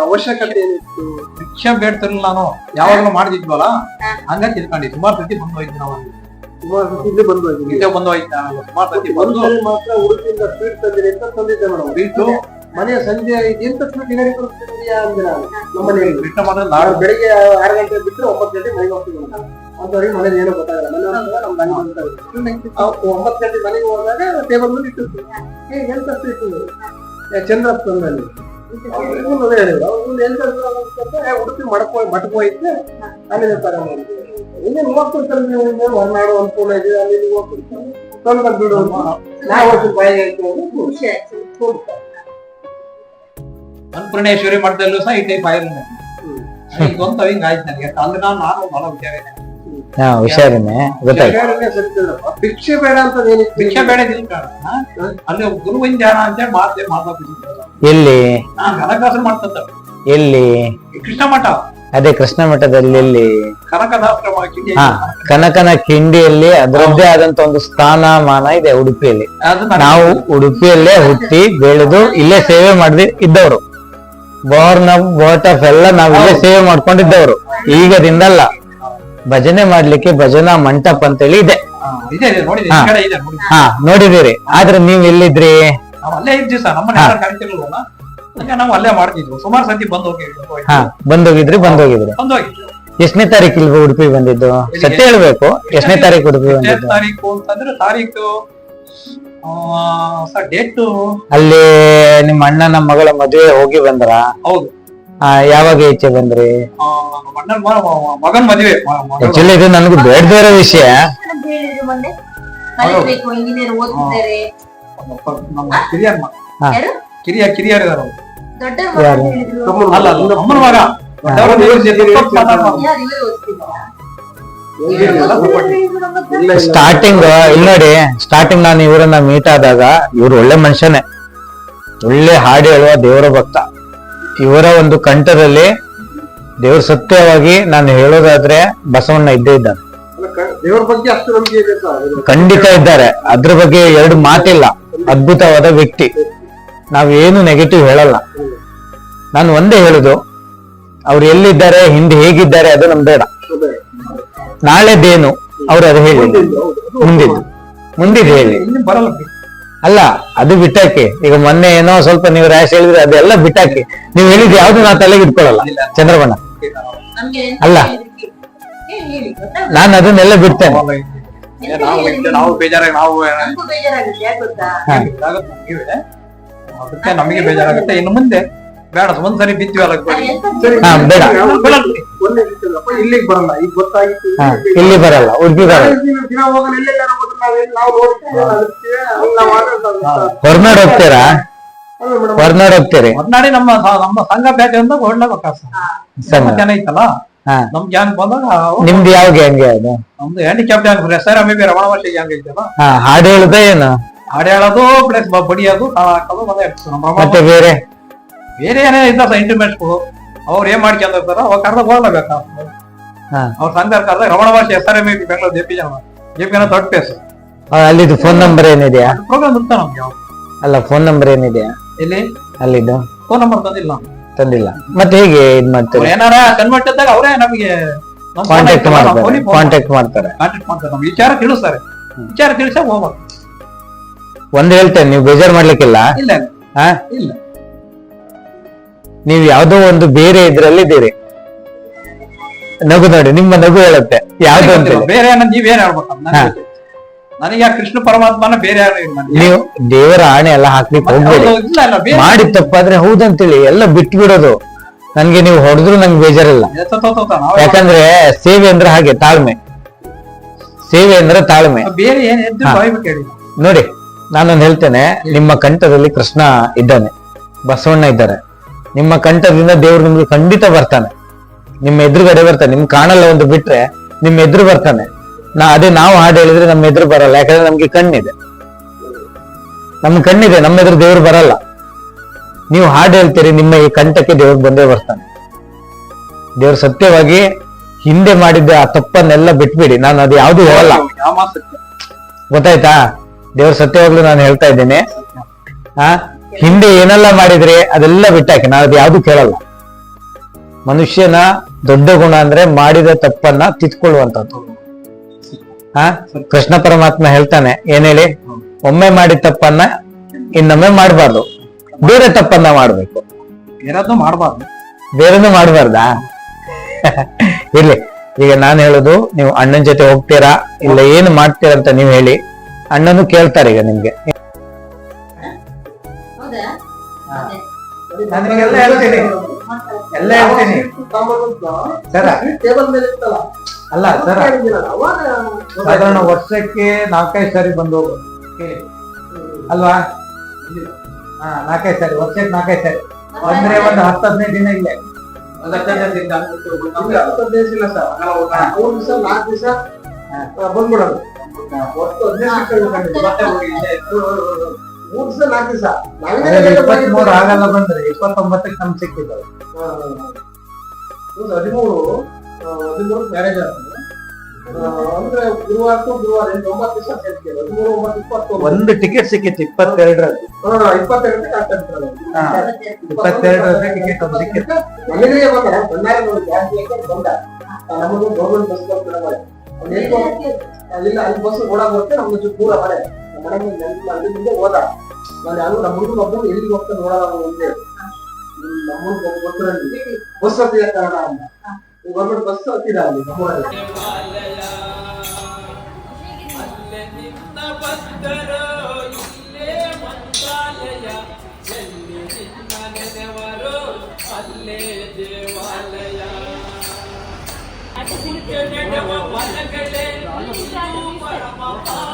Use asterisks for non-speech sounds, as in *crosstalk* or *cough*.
ಅವಶ್ಯಕತೆ ಏನಿತ್ತು? ಭಿಕ್ಷೆ ಬೇಡ್ತಿರ್ಲಿಲ್ಲ ನಾನು ಯಾವಾಗಲೂ ಮಾಡ್ತಿದ್ವಲ್ಲ ಹಾ. ಹಂಗ ತಿಳ್ಕೊಂಡಿ ಸುಮಾರು ಸತಿ ಬಂದು ಹೋಯ್ತು ನಾವು ಅಲ್ಲಿ. ಸುಮಾರು ಸತಿ ಇಲ್ಲಿ ಬಂದು ಇಲ್ಲೇ ಬಂದು ಹೋಯ್ತು? ಸುಮಾರು ಸತಿ ಬಂದು ಮಾತ್ರ ಉಡುಪಿಯಿಂದ ಸ್ವೀಟ್ ತಂದಿರಿ ಅಂತ ತಂದಿದ್ದೆ ಮೇಡಮ್? ಮನೆಯ ಸಂಜೆ ಎಂತ ಸ್ವೀಟ್ ಏನಾದ್ರು ಕೊಡ್ತಿದ್ಯಾ ಅಂದ್ರೆ ನಮ್ಮ ಮನೆಯಲ್ಲಿ. ಬಿಟ್ಟ ಮಾತ್ರ ನಾಳೆ ಬೆಳಿಗ್ಗೆ ಆರು ಗಂಟೆ ಬಿಟ್ಟರೆ ಒಂಬತ್ತು ಗಂಟೆ ಮನೆಗೆ ಹೋಗ್ತೀವಿ ಅಂತವ್ರಿಗೆ ಮನೇಲಿ ಏನೂ ಗೊತ್ತಾಗಲ್ಲ. ಮನೆ ಒಂಬತ್ತು ಗಂಟೆ ಮನೆಗೆ ಹೋದಾಗ ಟೇಬಲ್ ಮೇಲೆ ಇಟ್ಟಿರ್ತೀವಿ. ಎಂತ ಸ್ವೀಟ್ ಚಂದ್ರಪ್ಪ ತಂದಲ್ಲಿ ಉಡುಪಿ ಮಡಕೋ ಮಟಕೋ ಐತೆ ಅಲ್ಲಿಂದ ತಗೊಂಡು ಇನ್ನೇನು ಹೋಗ್ತಿರ್ತಾರೆ ನೀವು ಇನ್ನೇನು ಹೊರನಾಡು ಅನುಕೂಲ ಇದೆ ಅಲ್ಲಿ ನೀವು ಹೋಗ್ತಿರ್ತಾರೆ ಬಿಡು ನಾವು ಹೋಗಿ ಬಾಯಿಗೆ ಅನ್ನಪೂರ್ಣೇಶ್ವರಿ ಮಠದಲ್ಲೂ ಸಹ ಈ ಟೈಪ್ ಆಯ್ತು ಈಗ ಒಂದು ಹಿಂಗ ಆಯ್ತು ನನಗೆ. ಅಲ್ಲಿ ನಾನು ನಾನು ಬಹಳ ಇದೆ. ಹಾ ಹುಷಾರಿನೇ ಗೊತ್ತಾಯ್ತು. ಭಿಕ್ಷೆ ಬೇಡ ಅಂತ ಭಿಕ್ಷೆ ಬೇಡ ಅಲ್ಲಿ ಗುರುವಿನ ಧ್ಯಾನ ಅಂತ ಮಾತೇ ಮಾತಾಡ್ತಿದ್ರು. ಎಲ್ಲಿ? ನಾನು ಕನಕದಾಸರು ಮಾಡ್ತಂತ ಎಲ್ಲಿ? ಕೃಷ್ಣ ಮಠ. ಅದೇ ಕೃಷ್ಣ ಮಠದಲ್ಲಿ ಎಲ್ಲಿ? ಕನಕದಾಸರ ಹಾ ಕನಕನ ಕಿಂಡಿಯಲ್ಲಿ ಅದರದ್ದೇ ಆದಂತ ಒಂದು ಸ್ಥಾನಮಾನ ಇದೆ ಉಡುಪಿಯಲ್ಲಿ. ನಾವು ಉಡುಪಿಯಲ್ಲೇ ಹುಟ್ಟಿ ಬೆಳೆದು ಇಲ್ಲೇ ಸೇವೆ ಮಾಡದೆ ಇದ್ದವರು. ಬೋರ್ನ ಬೋಟಫ್ ಎಲ್ಲ ನಾವು ಇಲ್ಲೇ ಸೇವೆ ಮಾಡ್ಕೊಂಡಿದ್ದವರು. ಈಗದಿಂದಲ್ಲ. ಭಜನೆ ಮಾಡ್ಲಿಕ್ಕೆ ಭಜನಾ ಮಂಟಪ ಅಂತೇಳಿ ಇದೆ. ಹಾ ನೋಡಿದಿರಿ ಆದ್ರೆ ನೀವ್ ಎಲ್ಲಿದ್ರಿ? ನಾವು ಅಲ್ಲೇ ಇದ್ವಿ ಸರ್ ನಮ್ಮ ಯಾರು ಹಂಗೆ ನಾವು ಅಲ್ಲೇ ಮಾಡ್ತಿದ್ವಿ. ಸುಮಾರು ಸತಿ ಬಂದು ಹೋಗಿ ಹಾ ಬಂದೋಗಿದ್ರಿ ಬಂದೋಗಿದ್ರಿ ಬಂದ್ ಹೋಗಿ ಎಷ್ಟನೇ ತಾರೀಕು ಇಲ್ಲಿ ಉಡುಪಿ ಬಂದಿದ್ದು? ಸತ್ಯ ಹೇಳ್ಬೇಕು ಎಷ್ಟನೇ ತಾರೀಕು ಉಡುಪಿ ಬಂದಿದ್ದು? ತಾರೀಕು ಅಂತಂದ್ರೆ ತಾರೀಕು ಸರ್ ಡೇಟ್. ಅಲ್ಲಿ ನಿಮ್ಮ ಅಣ್ಣನ ಮಗಳ ಮದುವೆ ಹೋಗಿ ಬಂದ್ರ? ಹೌದು. ಆ, ಯಾವಾಗ ಈಚೆ ಬಂದ್ರಿ? ಅಣ್ಣನ ಮಗನ್ ಮದುವೆ ಆಕ್ಚುಲಿ ಇದು ನನ್ಗೆ ಬೇಡದೇ ಇರೋ ವಿಷಯ. ನಮ್ಮ ಕಿರಿಯರ್ ಕಿರಿಯ ಕಿರಿಯರ್ ಅಲ್ಲ ಅಮ್ಮನ ಮಗ. ಸ್ಟಾರ್ಟಿಂಗ್ ಇಲ್ಲಿ ನೋಡಿ ಸ್ಟಾರ್ಟಿಂಗ್ ನಾನು ಇವರನ್ನ ಮೀಟ್ ಆದಾಗ ಇವ್ರು ಒಳ್ಳೆ ಮನುಷ್ಯನೇ. ಒಳ್ಳೆ ಹಾಡು ಹೇಳುವ ದೇವರ ಭಕ್ತ. ಇವರ ಒಂದು ಕಂಠದಲ್ಲಿ ದೇವ್ರ ಸತ್ಯವಾಗಿ ನಾನು ಹೇಳೋದಾದ್ರೆ ಬಸವಣ್ಣ ಇದ್ದೇ ಇದ್ದಾನೆ. ಖಂಡಿತ ಇದ್ದಾರೆ. ಅದ್ರ ಬಗ್ಗೆ ಎರಡು ಮಾತಿಲ್ಲ. ಅದ್ಭುತವಾದ ವ್ಯಕ್ತಿ. ನಾವೇನು ನೆಗೆಟಿವ್ ಹೇಳಲ್ಲ. ನಾನು ಒಂದೇ ಹೇಳುದು, ಅವ್ರು ಎಲ್ಲಿದ್ದಾರೆ, ಹಿಂದೆ ಹೇಗಿದ್ದಾರೆ ಅದು ನಮ್ ಬೇಡ. ನಾಳೆದೇನು ಅವ್ರು ಅದು ಹೇಳಿ. ಮುಂದಿದ್ದು. ಮುಂದಿದ್ದು ಹೇಳಿ. ಅಲ್ಲ, ಅದು ಬಿಟ್ಟಾಕಿ. ಈಗ ಮೊನ್ನೆ ಏನೋ ಸ್ವಲ್ಪ ನೀವು ರ್ಯಾಶ್ ಹೇಳಿದ್ರೆ ಅದೆಲ್ಲ ಬಿಟ್ಟಾಕಿ. ನೀವು ಹೇಳಿದ್ ಯಾವ್ದು ನಾ ತಲೆಗೆ ಇಟ್ಕೊಳ್ಳಲ್ಲ, ಚಂದ್ರಬಣ್ಣ. ಅಲ್ಲ. ನಾನು ಅದನ್ನೆಲ್ಲ ಬಿಡ್ತೇನೆ. ನಾವು ಬೇಜಾರಾಗಿ ನಾವು ನಮ್ಗೂ ಬೇಜಾರಾಗುತ್ತೆ ಯಾಕೆ ಗೊತ್ತಾ? ನಮ್ಗೆ. ಅದಕ್ಕೆ ನಮಗೆ ಬೇಜಾರಾಗುತ್ತೆ ಇನ್ನು ಮುಂದೆ ಬೇಡ ಬಿತ್ತೀವಲ್ಲ ಎಂತ ಸರಿ ಹಾ, ಬೇಡ. ಒಂದೇ ಇಲ್ಲಿಗೆ ಬರಲ್ಲ ಈಗ ಗೊತ್ತಾಗಿತ್ತು. ಇಲ್ಲಿ ಬರಲ್ಲ ಉಡುಪಿ ಬರಲ್ಲ. ನಾಳೆ ದಿನ ದಿನ ಹೋಗೋಣ ಎಲ್ಲೆಲ್ಲ ನಾವು ನೋಡ್ತೀವಿ ಅದಿರ್ತೀವಿ, ಹಂಗ್ ನಾವು ಮಾತಾಡ್ತಾ ಹೊರನಾಡ್ ಹೋಗ್ತೀರಾ? ಹೊರನಾಡ್ ಹೋಗ್ತೀರಿ? ಹೊರನಾಡಿ ನಮ್ಮ ನಮ್ಮ ಸಂಘ ಬೇಕಂತ ಹೊರನಾಗ ಸಂಘ. ನಮ್ ಗ್ಯಾಂಗ್ ಬಂದಾಗ ನಿಮ್ದು ಯಾವ ಗ್ಯಾಂಗ್ ಅದು? ನಮ್ದು handicap gang S R M B Ramana ವರ್ಷ ಗ್ಯಾಂಗ್ ಐತಲ್ಲ. ಹಾ ಹಾಡು ಹೇಳುದ ಏನು? ಹಾಡು ಹೇಳೋದು ಪ್ಲಸ್ ಬಡಿಯೋದು ಹಾಕೋದು ಮತ್ತೆ ಬೇರೆ? ಬೇರೆ ಏನೇ ಇದ್ದ ಸೆಂಟಿಮೆಂಟ್ಸ್ಗಳು ಅವ್ರು ಏನ್ ಮಾಡ್ಕೊಂಡಿರ್ತಾರ ಅವಾಗ ಕರ್ದಾಗ ಹೋಗ್ಲೇಬೇಕಾ ಹಾ. ಅವ್ರ ಸಂಘ ಕರ್ದಾಗ ರಮಣ ಭಾಷೆ S R M B Bengaluru J P ಜನ. ಜೆ ಪಿ ಜನ ದೊಡ್ಡ ಪ್ಲೇಸ್ ಅಲ್ಲಿದು ಫೋನ್ ನಂಬರ್ ಏನಿದೆಯಾ? ಪ್ರೋಗ್ರಾಮ್ ಇರ್ತಾವ ನಮ್ಗೆ ಅಲ್ಲ ಫೋನ್ ನಂಬರ್ ಏನಿದೆಯಾ? ಇಲ್ಲಿ ಅಲ್ಲಿದು? ಫೋನ್ ನಂಬರ್ ತಂದಿಲ್ಲ ತಂದಿಲ್ಲ. ಮತ್ತೆ ಹೇಗೆ ಇದ್ ಮಾಡ್ತಾರೆ? ಏನಾರ ಕನ್ವರ್ಟ್ ಇದ್ದಾಗ ಅವರೇ ನಮಗೆ ಕಾಂಟ್ಯಾಕ್ಟ್ ಮಾಡ್ತಾರೆ. ಕಾಂಟ್ಯಾಕ್ಟ್ ಮಾಡ್ತಾರೆ. ಕಾಂಟ್ಯಾಕ್ಟ್ ಮಾಡ್ತಾರೆ. ನಮ್ಗೆ ವಿಚಾರ ತಿಳಿಸ್ತಾರೆ. ವಿಚಾರ ತಿಳಿಸಾಗ ಹೋಗ್ಬೇಕು ಒಂದ್ ಹೇಳ್ತೇನೆ ನೀವು ಬೇಜಾರ್ ಮಾಡ್ಲಿಕ್ಕಿಲ್ಲ? ಇಲ್ಲ ಹಾ? ಇಲ್ಲ. ನೀವು ಯಾವ್ದೋ ಒಂದು ಬೇರೆ ಇದ್ರಲ್ಲಿ ಇದ್ದೀರಿ. ನಗು ನೋಡಿ ನಿಮ್ಮ ನಗು ಹೇಳುತ್ತೆ. ಯಾವ್ದು ಅಂತ. ಬೇರೆ ನೀವೇನ್ ಹೇಳ್ಬೇಕು? ನನಗೆ ಕೃಷ್ಣ ಪರಮಾತ್ಮನ ಬೇರೆ ನೀವು ದೇವರ ಆಣೆ ಎಲ್ಲ ಹಾಕ್ಲಿಕ್ಕೆ ಹೋಗ್ಬೇಡಿ. ಮಾಡಿ ತಪ್ಪಾದ್ರೆ ಹೌದಂತೇಳಿ ಎಲ್ಲ ಬಿಟ್ಟು ಬಿಡೋದು ನನ್ಗೆ ನೀವು ಹೊಡೆದ್ರು ನಂಗೆ ಬೇಜಾರಿಲ್ಲ. ಯಾಕಂದ್ರೆ ಸೇವೆ ಅಂದ್ರೆ ಹಾಗೆ ತಾಳ್ಮೆ. ಸೇವೆ ಅಂದ್ರೆ ತಾಳ್ಮೆ. ಬೇರೆ ನೋಡಿ ನಾನೊಂದು ಹೇಳ್ತೇನೆ. ನಿಮ್ಮ ಕಂಠದಲ್ಲಿ ಕೃಷ್ಣ ಇದ್ದಾನೆ. ಬಸವಣ್ಣ ಇದ್ದಾರೆ. ನಿಮ್ಮ ಕಂಠದಿಂದ ದೇವ್ರು ನಿಮ್ಗೆ ಖಂಡಿತ ಬರ್ತಾನೆ. ನಿಮ್ಮ ಎದುರುಗಡೆ ಬರ್ತಾನೆ. ನಿಮ್ ಕಾಣಲ್ಲ ಒಂದು ಬಿಟ್ರೆ ನಿಮ್ಮ ಎದುರು ಬರ್ತಾನೆ. ನಾ ಅದೇ ನಾವು ಹಾಡು ಹೇಳಿದ್ರೆ ನಮ್ಮ ಎದುರು ಬರಲ್ಲ, ಯಾಕಂದ್ರೆ ನಮ್ಗೆ ಕಣ್ಣಿದೆ. ನಮ್ ಕಣ್ಣಿದೆ, ನಮ್ಮ ಎದುರು ದೇವ್ರು ಬರಲ್ಲ. ನೀವು ಹಾಡು ಹೇಳ್ತೀರಿ, ನಿಮ್ಮ ಈ ಕಂಠಕ್ಕೆ ದೇವ್ರು ಬಂದೇ ಬರ್ತಾನೆ. ದೇವ್ರು ಸತ್ಯವಾಗಿ ಹಿಂದೆ ಮಾಡಿದ್ದ ಆ ತಪ್ಪನ್ನೆಲ್ಲ ಬಿಟ್ಬಿಡಿ, ನಾನು ಅದು ಯಾವ್ದು ಹೇಳಲ್ಲ. ಗೊತ್ತಾಯ್ತಾ? ದೇವ್ರ ಸತ್ಯವಾಗ್ಲೂ ನಾನು ಹೇಳ್ತಾ ಇದ್ದೇನೆ. ಆ? ಹಿಂದೆ ಏನೆಲ್ಲ ಮಾಡಿದ್ರೆ ಅದೆಲ್ಲ ಬಿಟ್ಟಾಕಿ, ನಾನು ಅದು ಯಾವ್ದು ಕೇಳಲ್ಲ. ಮನುಷ್ಯನ ದೊಡ್ಡ ಗುಣ ಅಂದ್ರೆ ಮಾಡಿದ ತಪ್ಪನ್ನ ತಿದ್ಕೊಳ್ಳುವಂತದ್ದು ಹಾ? ಕೃಷ್ಣ ಪರಮಾತ್ಮ ಹೇಳ್ತಾನೆ ಏನ್ ಹೇಳಿ? ಒಮ್ಮೆ ಮಾಡಿದ ತಪ್ಪನ್ನ ಇನ್ನೊಮ್ಮೆ ಮಾಡಬಾರ್ದು. ಬೇರೆ ತಪ್ಪನ್ನ ಮಾಡ್ಬೇಕು. ಬೇರೆದು ಮಾಡಬಾರ್ದು. ಬೇರೆನು ಮಾಡಬಾರ್ದಾ? *laughs* ಇರ್ಲಿ ಈಗ ನಾನು ಹೇಳುದು ನೀವು ಅಣ್ಣನ ಜೊತೆ ಹೋಗ್ತೀರಾ ಇಲ್ಲ ಏನು ಮಾಡ್ತೀರಾ ಅಂತ ನೀವು ಹೇಳಿ. ಅಣ್ಣನು ಕೇಳ್ತಾರೆ ಈಗ ನಿಮ್ಗೆ. ನಿಮ್ಗೆಲ್ಲ ಹೇಳ್ತೀನಿ. ಎಲ್ಲ ಹೇಳ್ತೀನಿ. ಸರ ಅಲ್ಲ ಸರ್ ಸಾಧಾರಣ ವರ್ಷಕ್ಕೆ ನಾಲ್ಕೈದು ಸಾರಿ ಬಂದು ಹೋಗೋದು. ಅಲ್ವಾ? ಹಾ ನಾಲ್ಕೈದು ಸಾರಿ ವರ್ಷಕ್ಕೆ ನಾಲ್ಕೈದು ಸಾರಿ. ಅಂದ್ರೆ ಒಂದು ಹತ್ತು ಹದಿನೈದು ದಿನ ಇಲ್ಲೇ. ಹತ್ತು ಹದಿನೈದು ದಿನ ಸರ್. ಮೂರು ದಿವಸ ನಾಲ್ಕು ದಿವಸ ಬಂದ್ಬಿಡೋದು. ಒಟ್ಟು ಹದಿನೈದು ಇಲ್ಲೇ ಮೂರು ದಿವಸ ನಾಲ್ಕು ದಿವಸ. ಇಪ್ಪತ್ಮೂರು ಆಗಲ್ಲ ಬಂದ್ರೆ ಇಪ್ಪತ್ತೊಂಬತ್ತಕ್ಕೆ ನಮ್ಗೆ ಸಿಕ್ಕಿದ್ದಾವೆ ಹದಿಮೂರು. ಹದಿಮೂರು ಮ್ಯಾರೇಜ್ ಆಗ್ತದೆ ಅಂದ್ರೆ ಗುರುವಾರ to ಗುರುವಾರ ಎಂಟು ಒಂಬತ್ತು ದಿವಸ ಹದಿಮೂರು ಒಂಬತ್ತು ಇಪ್ಪತ್ತೊಂದು. ಒಂದು ಟಿಕೆಟ್ ಸಿಕ್ಕಿತ್ತು ಇಪ್ಪತ್ತೆರಡರಲ್ಲಿ. ಇಪ್ಪತ್ತೆರಡಕ್ಕೆ ಆಗ್ತದೆ ಇಪ್ಪತ್ತೆರಡರಲ್ಲಿ ಟಿಕೆಟ್ ಒಂದು ಸಿಕ್ಕಿತ್ತು. ಮನೆಗೆ ಬಂದ ಬಂದಾಗ ನೋಡಿ ಜಾಸ್ತಿ ಬಂದ. ನಮ್ಮದು ಗೌರ್ಮೆಂಟ್ ಬಸ್ ಬರ್ತಾರೆ ಅಲ್ಲಿ ಬಸ್ ಓಡಾಗ ಹೋಗ್ತೆ ನಮ್ಗೆ ಚೂರು ದೂರ ಮನೆ. ನಮ್ಮ ಮನೆ ಅಲ್ಲಿ ಮುಂದೆ ಹೋದ. ನಾನು ಯಾರು ನಮ್ಮ ಹುಡುಗ ಒಬ್ಬರು ಎಲ್ಲಿಗೆ ಹೋಗ್ತಾನೆ ನೋಡೋಣ ನಮ್ಮ ಹುಡುಗ ಬಸ್ ಹತ್ತಿದ ಕಾರಣ ಅಂತ. ಗೌರ್ಮೆಂಟ್ ಬಸ್ ಹತ್ತಿರಲ್ಲಿ ಪರಮ